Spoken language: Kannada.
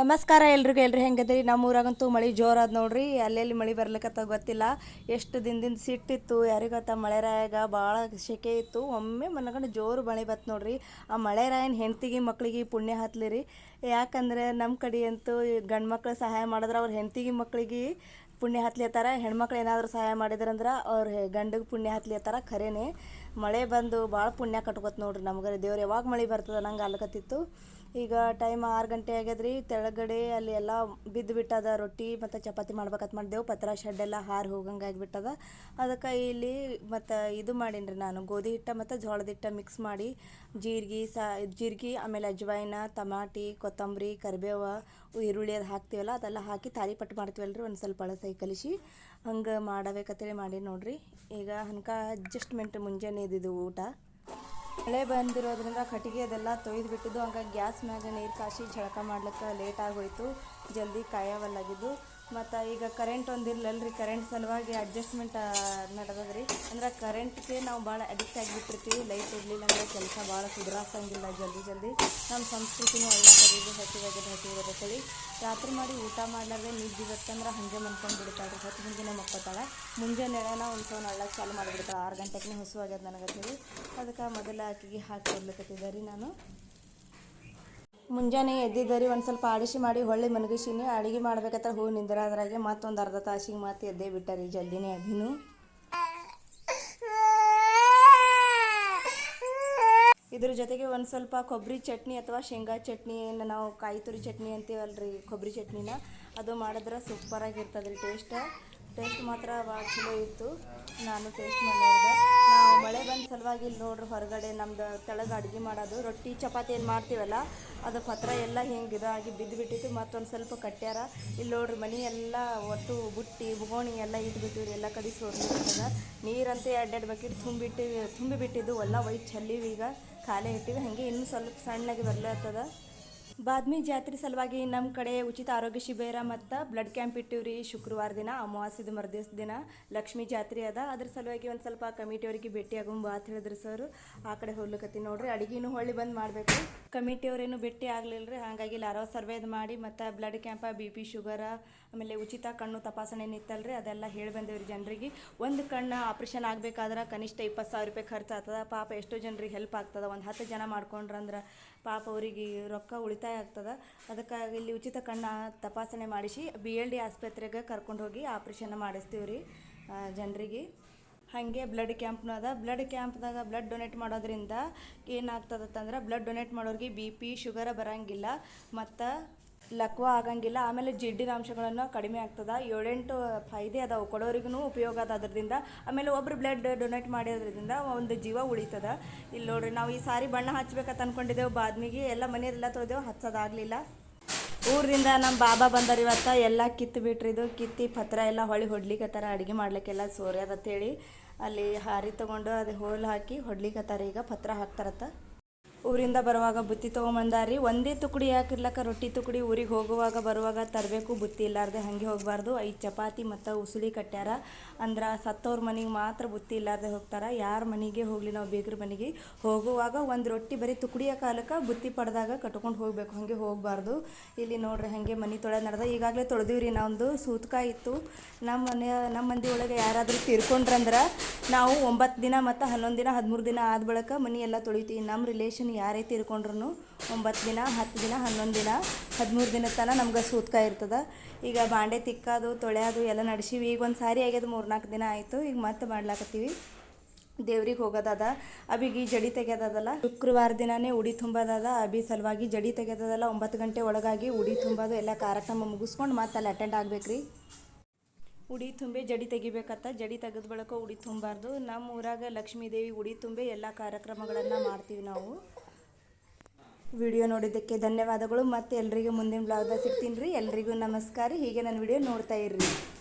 ನಮಸ್ಕಾರ ಎಲ್ರಿಗೂ, ಎಲ್ರಿ ಹೆಂಗದ್ರಿ? ನಮ್ಮ ಊರಾಗಂತೂ ಮಳೆ ಜೋರಾದ ನೋಡ್ರಿ. ಅಲ್ಲೆಲ್ಲಿ ಮಳೆ ಬರ್ಲಿಕ್ಕತ್ತ ಗೊತ್ತಿಲ್ಲ. ಎಷ್ಟು ದಿನದಿಂದ ಸಿಟ್ಟಿತ್ತು, ಯಾರಿಗೊತ್ತ ಮಳೆರಾಯಾಗ ಭಾಳ ಸೆಕೆ ಇತ್ತು. ಒಮ್ಮೆ ಮನಗಂಡು ಜೋರು ಮಳೆ ಬತ್ತು ನೋಡ್ರಿ. ಆ ಮಳೆರಾಯನ ಹೆಂಡ್ತಿಗೆ ಮಕ್ಕಳಿಗೆ ಪುಣ್ಯ ಹತ್ಲಿರಿ. ಯಾಕಂದ್ರೆ ನಮ್ಮ ಕಡೆ ಅಂತೂ ಗಂಡು ಮಕ್ಕಳು ಸಹಾಯ ಮಾಡಿದ್ರೆ ಅವ್ರ ಹೆಂಡ್ತಿಗೆ ಮಕ್ಳಿಗೆ ಪುಣ್ಯ ಹತ್ಲಿತ್ತಾರ ಹೆಣ್ಮಕ್ಳು ಏನಾದರೂ ಸಹಾಯ ಮಾಡಿದ್ರಂದ್ರೆ ಅವ್ರ ಗಂಡಗೆ ಪುಣ್ಯ ಹತ್ಲಿತ್ತಾರ ಖರೇನೆ. ಮಳೆ ಬಂದು ಭಾಳ ಪುಣ್ಯ ಕಟ್ಕೋತ ನೋಡ್ರಿ ನಮ್ಗೆ ದೇವ್ರು ಯಾವಾಗ ಮಳೆ ಬರ್ತದೆ ನಂಗೆ ಅಲ್ಕತ್ತಿತ್ತು ಈಗ ಟೈಮ್ ಆರು ಗಂಟೆ ಆಗ್ಯದ್ರಿ. ತೆಳಗಡೆ ಅಲ್ಲಿ ಎಲ್ಲ ಬಿದ್ದು ಬಿಟ್ಟದ ರೊಟ್ಟಿ ಮತ್ತು ಚಪಾತಿ ಮಾಡ್ಬೇಕಂತ ಮಾಡಿದೆವು ಪತ್ರ, ಶೆಡ್ ಎಲ್ಲ ಹಾರಿ ಹೋಗಂಗೆ ಆಗಿಬಿಟ್ಟದ. ಅದಕ್ಕೆ ಇಲ್ಲಿ ಮತ್ತು ಇದು ಮಾಡೀನಿ ನಾನು. ಗೋಧಿ ಹಿಟ್ಟ ಮತ್ತು ಜೋಳದ ಹಿಟ್ಟ ಮಿಕ್ಸ್ ಮಾಡಿ ಜೀರಿಗೆ, ಸಾ ಜೀರಿಗೆ, ಆಮೇಲೆ ಅಜ್ವಾಯಿನ, ತಮಾಟಿ, ಕೊತ್ತಂಬರಿ, ಕರಿಬೇವು, ಈರುಳ್ಳಿ ಅದು ಹಾಕ್ತೀವಲ್ಲ, ಅದೆಲ್ಲ ಹಾಕಿ ತಾಲಿಪಟ್ಟು ಮಾಡ್ತೀವಲ್ಲ ರೀ ಒಂದು ಸ್ವಲ್ಪ ಅಳಸೈ ಕಲಿಸಿ ಹಂಗೆ ಮಾಡಬೇಕಂತೇಳಿ ಮಾಡಿ ನೋಡ್ರಿ. ಈಗ ಹನ್ಕ ಅಡ್ಜಸ್ಟ್ಮೆಂಟ್ ಮುಂಜಾನೆ ಇದ್ದಿದ್ದು ಊಟ. ಮಳೆ ಬಂದಿರೋದ್ರಿಂದ ಕಟ್ಟಿಗೆ ಅದೆಲ್ಲ ತೊಯ್ದು ಬಿಟ್ಟಿದ್ದು ಹಂಗಾಗಿ ಗ್ಯಾಸ್ ಮ್ಯಾಗ ನೀರು ಕಾಸಿ ಝಳಕ ಮಾಡ್ಲಿಕ್ಕೆ ಲೇಟ್ ಆಗೋಯ್ತು. ಜಲ್ದಿ ಕಾಯವಲ್ಲಾಗಿದ್ದು ಮತ್ತು ಈಗ ಕರೆಂಟ್ ಒಂದಿರ್ಲಲ್ರಿ ಕರೆಂಟ್ ಸಲುವಾಗಿ ಅಡ್ಜಸ್ಟ್ಮೆಂಟ್ ನಡೆದದ್ರಿ. ಅಂದ್ರೆ ಕರೆಂಟ್ಗೆ ನಾವು ಭಾಳ ಅಡಿಕ್ಟ್ ಆಗಿಬಿಟ್ಟಿರ್ತೀವಿ. ಲೈಟ್ ಇರಲಿಲ್ಲ ಅಂದರೆ ಕೆಲಸ ಭಾಳ ಸುಧಾರಿಸಂಗಿಲ್ಲ ಜಲ್ದಿ ಜಲ್ದಿ. ನಮ್ಮ ಸಂಸ್ಕೃತಿನೂ ಎಲ್ಲ ಕರೀದು ಹಸಿವಾಗಿದೆ ಹಸಿವಾಗಿದೆ ಅಂತೇಳಿ. ರಾತ್ರಿ ಮಾಡಿ ಊಟ ಮಾಡ್ಲಾರ್ದೆ ನಿದ್ದೆ ಬರ್ತಂದ್ರೆ ಹಂಗೆ ಮನ್ಕೊಂಡು ಬಿಡ್ತಾಳೆ ರೀ ಹೊತ್ತು ಮುಂಜಾನೆ ಮಕ್ಕೋತಾಳೆ. ಮುಂಜಾನೆ ಒಂದು ಫೋನ್ ಅಳ್ಳಕ್ಕೆ ಚಾಲು ಮಾಡಿಬಿಡ್ತಾಳೆ. ಆರು ಗಂಟೆಗೆ ಹಸುವಾಗ್ಯದ ಹೇಳಿ ಅದಕ್ಕೆ ಮೊದಲ ಆಕಿಗೆ ಹಾಕಿ ಕೊಡ್ಲಿಕ್ಕತ್ತಿದ್ದೆ ರೀ ನಾನು. ಮುಂಜಾನೆ ಎದ್ದಿದ್ದರಿ ಒಂದು ಸ್ವಲ್ಪ ಆಡಿಸಿ ಮಾಡಿ ಹೊಳ್ಳಿ ಮನಗಿಸಿನಿ ಅಡುಗೆ ಮಾಡ್ಬೇಕಾದ್ರೆ ಹೂ ನಿಂದ್ರಾದ್ರಾಗೆ ಮತ್ತೊಂದು ಅರ್ಧ ತಾಸಿಗೆ ಮತ್ತೆ ಎದ್ದೇ ಬಿಟ್ಟರಿ ಜಲ್ದಿನೇ ಅದಿನು ಇದ್ರ ಜೊತೆಗೆ ಒಂದು ಸ್ವಲ್ಪ ಕೊಬ್ಬರಿ ಚಟ್ನಿ ಅಥವಾ ಶೇಂಗಾ ಚಟ್ನಿಯನ್ನು ನಾವು ಕಾಯಿ ತುರಿ ಚಟ್ನಿ ಅಂತೀವಲ್ರಿ ಕೊಬ್ಬರಿ ಚಟ್ನಿನ. ಅದು ಮಾಡಿದ್ರೆ ಸೂಪರಾಗಿರ್ತದ್ರಿ, ಟೇಸ್ಟ್. ಟೇಸ್ಟ್ ಮಾತ್ರ ಭಾಳ ಚಲೋ ಇತ್ತು. ನಾನು ಟೇಸ್ಟ್ ಮಾಡಿ ನೋಡಿದೆ ನಾವು ಮಳೆ ಬಂದ ಸಲುವಾಗಿ ಇಲ್ಲಿ ನೋಡ್ರಿ ಹೊರಗಡೆ ನಮ್ದು ತೆಳಗೆ ಅಡುಗೆ ಮಾಡೋದು. ರೊಟ್ಟಿ, ಚಪಾತಿ ಏನು ಮಾಡ್ತೀವಲ್ಲ ಅದು ಪತ್ರ ಎಲ್ಲ ಹಿಂಗೆ ಇದಾಗಿ ಬಿದ್ದು ಬಿಟ್ಟಿತ್ತು. ಮತ್ತೊಂದು ಸ್ವಲ್ಪ ಕಟ್ಟ್ಯಾರ. ಇಲ್ಲಿ ನೋಡ್ರಿ ಮನೆ ಎಲ್ಲ ಒಟ್ಟು ಬುಟ್ಟಿ ಬುಗೋಣಿ ಎಲ್ಲ ಇಟ್ಬಿಟ್ಟಿವ್ರಿ, ಎಲ್ಲ ಕಡೆ ಸೋರ್ಲಿರ್ತದ ನೀರಂತೆ ಎರಡೆರಡು ಬಕೆಟ್ ತುಂಬಿಟ್ಟು ತುಂಬಿಬಿಟ್ಟಿದ್ದು. ಎಲ್ಲ ಒಯ್ದು ಚೆಲ್ಲಿವಿ ಈಗ. ಖಾಲಿ ಇಟ್ಟಿವಿ. ಹಾಗೆ ಇನ್ನೂ ಸ್ವಲ್ಪ ಸಣ್ಣಗೆ ಬರ್ಲತ್ತದ. ಬಾದ್ಮಿ ಜಾತ್ರೆ ಸಲುವಾಗಿ ನಮ್ಮ ಕಡೆ ಉಚಿತ ಆರೋಗ್ಯ ಶಿಬಿರ ಮತ್ತು ಬ್ಲಡ್ ಕ್ಯಾಂಪ್ ಇಟ್ಟಿವ್ರಿ ಶುಕ್ರವಾರ ದಿನ, ಅಮಾವಾಸ್ಯದ ಮರುದಿವಸ ದಿನ ಲಕ್ಷ್ಮೀ ಜಾತ್ರೆ ಅದ. ಅದ್ರ ಸಲುವಾಗಿ ಒಂದು ಸ್ವಲ್ಪ ಕಮಿಟಿಯವ್ರಿಗೆ ಭೇಟಿ ಅಂತ ಹೇಳಿದ್ರು ಸರ್. ಆ ಕಡೆ ಹೋಗ್ಲಿಕ್ಕತ್ತೀನಿ ನೋಡ್ರಿ. ಅಡಿಗೆನೂ ಹೊಳ್ಳಿ ಬಂದು ಮಾಡಬೇಕು ಕಮಿಟಿಯವ್ರೇನು ಭೇಟಿ ಆಗಲಿಲ್ಲ ರೀ ಹಾಗಾಗಿ ಲಾರೋ ಸರ್ವೇದ್ ಮಾಡಿ, ಮತ್ತು blood camp B P sugar ಆಮೇಲೆ ಉಚಿತ ಕಣ್ಣು ತಪಾಸಣೆ ನಿತ್ತಲ್ರಿ, ಅದೆಲ್ಲ ಹೇಳಿ ಬಂದೇವ್ರಿ ಜನರಿಗೆ. ಒಂದು ಕಣ್ಣು ಆಪ್ರೇಷನ್ ಆಗಬೇಕಾದ್ರೆ ಕನಿಷ್ಠ ಇಪ್ಪತ್ತು ಸಾವಿರ ರೂಪಾಯಿ ಖರ್ಚು ಆಗ್ತದ. ಪಾಪ ಎಷ್ಟೋ ಜನರಿಗೆ ಹೆಲ್ಪ್ ಆಗ್ತದೆ. ಒಂದು ಹತ್ತು ಜನ ಮಾಡ್ಕೊಂಡ್ರಂದ್ರೆ ಪಾಪ ಅವರಿಗೆ ರೊಕ್ಕ ಉಳಿತಾಯ ಆಗ್ತದ. ಅದಕ್ಕಾಗಿ ಇಲ್ಲಿ ಉಚಿತ ಕಣ್ಣು ತಪಾಸಣೆ ಮಾಡಿಸಿ ಬಿ ಎಲ್ ಡಿ ಆಸ್ಪತ್ರೆಗೆ ಕರ್ಕೊಂಡು ಹೋಗಿ ಆಪ್ರೇಷನ್ ಮಾಡಿಸ್ತೀವಿ ರೀ ಜನರಿಗೆ. ಹಾಗೆ ಬ್ಲಡ್ ಕ್ಯಾಂಪ್ನೂ ಅದ. ಬ್ಲಡ್ ಕ್ಯಾಂಪ್ದಾಗ ಬ್ಲಡ್ ಡೊನೇಟ್ ಮಾಡೋದ್ರಿಂದ ಏನಾಗ್ತದತ್ತಂದ್ರೆ ಬ್ಲಡ್ ಡೊನೇಟ್ ಮಾಡೋರಿಗೆ ಬಿ ಪಿ ಶುಗರ ಬರೋಂಗಿಲ್ಲ. ಮತ್ತು ಲಕ್ವ ಆಗಂಗಿಲ್ಲ. ಆಮೇಲೆ ಜಿಡ್ಡಿನ ಅಂಶಗಳನ್ನು ಕಡಿಮೆ ಆಗ್ತದೆ. ಏಳೆಂಟು ಫೈದೆ ಅದಾವೆ. ಕೊಡೋರಿಗೂ ಉಪಯೋಗ ಅದ ಅದರಿಂದ ಆಮೇಲೆ ಒಬ್ಬರು ಬ್ಲಡ್ ಡೊನೇಟ್ ಮಾಡಿರೋದ್ರಿಂದ ಒಂದು ಜೀವ ಉಳಿತದ. ಇಲ್ಲಿ ನೋಡ್ರಿ, ನಾವು ಈ ಸಾರಿ ಬಣ್ಣ ಹಚ್ಬೇಕಂತ ಅಂದ್ಕೊಂಡಿದ್ದೆವು ಬಾದ್ಮಿಗೆ ಎಲ್ಲ ಮನೆಯಲ್ಲೆಲ್ಲ ತೊಳೆದೆವು. ಹಚ್ಚೋದಾಗಲಿಲ್ಲ ಊರಿಂದ ನಮ್ಮ ಬಾಬಾ ಬಂದಾರ ಇವತ್ತು, ಎಲ್ಲ ಕಿತ್ತು ಬಿಟ್ರಿದು ಕಿತ್ತಿ ಪತ್ರ ಎಲ್ಲ ಹೊಳಿ ಹೊಡ್ಲಿಕತ್ತಾರ, ಅಡುಗೆ ಮಾಡ್ಲಿಕ್ಕೆಲ್ಲ ಹೇಳಿ ಅಲ್ಲಿ ಹಾರಿ ತೊಗೊಂಡು ಅದು ಹೋಲ್ ಹಾಕಿ ಹೊಡ್ಲಿಕತ್ತಾರ, ಈಗ ಪತ್ರ ಹಾಕ್ತಾರತ್ತ. ಊರಿಂದ ಬರುವಾಗ ಬುತ್ತಿ ತೊಗೊಂಬಂದಾರಿ ಒಂದೇ ತುಕಡಿ ಹಾಕಿರ್ಲಕ್ಕ, ರೊಟ್ಟಿ ತುಕಡಿ ಊರಿಗೆ ಹೋಗುವಾಗ ಬರುವಾಗ ತರಬೇಕು. ಬುತ್ತಿ ಇಲ್ಲಾರ್ದೆ ಹಾಗೆ ಹೋಗಬಾರ್ದು. ಐದು ಚಪಾತಿ ಮತ್ತು ಉಸುಲಿ ಕಟ್ಟ್ಯಾರ ಅಂದ್ರೆ ಸತ್ತವ್ರ ಮನೆಗೆ ಮಾತ್ರ ಬುತ್ತಿ ಇಲ್ಲಾರ್ದೆ ಹೋಗ್ತಾರೆ. ಯಾರ ಮನೆಗೆ ಹೋಗಲಿ ನಾವು ಬೇಕ್ರ ಮನೆಗೆ. ಹೋಗುವಾಗ ಒಂದು ರೊಟ್ಟಿ ಬರೀ ತುಕಡಿಯ ಕಾಲಕ್ಕೆ ಬುತ್ತಿ ಪಡೆದಾಗ ಕಟ್ಕೊಂಡು ಹೋಗಬೇಕು. ಹಾಗೆ ಹೋಗಬಾರ್ದು. ಇಲ್ಲಿ ನೋಡ್ರಿ ಹಾಗೆ ಮನೆ ತೊಳೆ ನಡೆದ. ಈಗಾಗಲೇ ತೊಳೆದೀವ್ರಿ ನಾವೊಂದು ಸೂತ್ಕ ಇತ್ತು. ನಮ್ಮ ಮನೆ ನಮ್ಮ ಮಂದಿ ಒಳಗೆ ಯಾರಾದರೂ ತೀರ್ಕೊಂಡ್ರಂದ್ರೆ ನಾವು ಒಂಬತ್ತು ದಿನ ಮತ್ತು ಹನ್ನೊಂದು ದಿನ ಹದಿಮೂರು ದಿನ ಆದ ಬಳಿಕ ಮನೆ ಎಲ್ಲ ತೊಳಿತೀವಿ. ನಮ್ಮ ರಿಲೇಷನ್ ಯಾರೇ ತೀರ್ಕೊಂಡ್ರು ಒಂಬತ್ತು ದಿನ, ಹತ್ತು ದಿನ, ಹನ್ನೊಂದು ದಿನ, ಹದಿಮೂರು ದಿನ ತನಕ ನಮ್ಗೆ ಸೂತ್ಕ ಇರ್ತದೆ. ಈಗ ಬಾಂಡೆ ತಿಕ್ಕೋದು ತೊಳೆಯೋದು ಎಲ್ಲ ನಡೆಸೀವಿ. ಈಗ ಒಂದು ಸಾರಿ ಆಗ್ಯದ, ಮೂರ್ನಾಲ್ಕು ದಿನ ಆಯಿತು. ಈಗ ಮತ್ತೆ ಮಾಡ್ಲಾಕತ್ತೀವಿ. ದೇವ್ರಿಗೆ ಹೋಗೋದದ, ಅಬಿಗೆ ಜಡಿ ತೆಗೆದದಲ್ಲ ಶುಕ್ರವಾರ ದಿನನೇ ಉಡಿ ತುಂಬೋದದ ಅಭಿ ಸಲುವಾಗಿ ಜಡಿ ತೆಗೆದದಲ್ಲ ಒಂಬತ್ತು ಗಂಟೆ ಒಳಗಾಗಿ ಉಡಿ ತುಂಬೋದು. ಎಲ್ಲ ಕಾರ್ಯಕ್ರಮ ಮುಗಿಸ್ಕೊಂಡು ಮತ್ತೆ ಅಲ್ಲಿ ಅಟೆಂಡ್ ಆಗ್ಬೇಕ್ರಿ. ಉಡಿ ತುಂಬಿ ಜಡಿ ತೆಗಿಬೇಕತ್ತ. ಜಡಿ ತೆಗೆದ ಬಳಿಕ ಉಡಿ ತುಂಬಾರ್ದು. ನಮ್ಮ ಊರಾಗ ಲಕ್ಷ್ಮೀದೇವಿ ಉಡಿ ತುಂಬಿ ಎಲ್ಲ ಕಾರ್ಯಕ್ರಮಗಳನ್ನು ಮಾಡ್ತೀವಿ ನಾವು. ವಿಡಿಯೋ ನೋಡಿದ್ದಕ್ಕೆ ಧನ್ಯವಾದಗಳು. ಮತ್ತು ಎಲ್ರಿಗೂ ಮುಂದಿನ ಬ್ಲಾಗ್ದಾಗ ಸಿಗ್ತೀನಿ ರೀ. ಎಲ್ರಿಗೂ ನಮಸ್ಕಾರ ಹೀಗೆ ನನ್ನ ವಿಡಿಯೋ ನೋಡ್ತಾ ಇರ್ರಿ.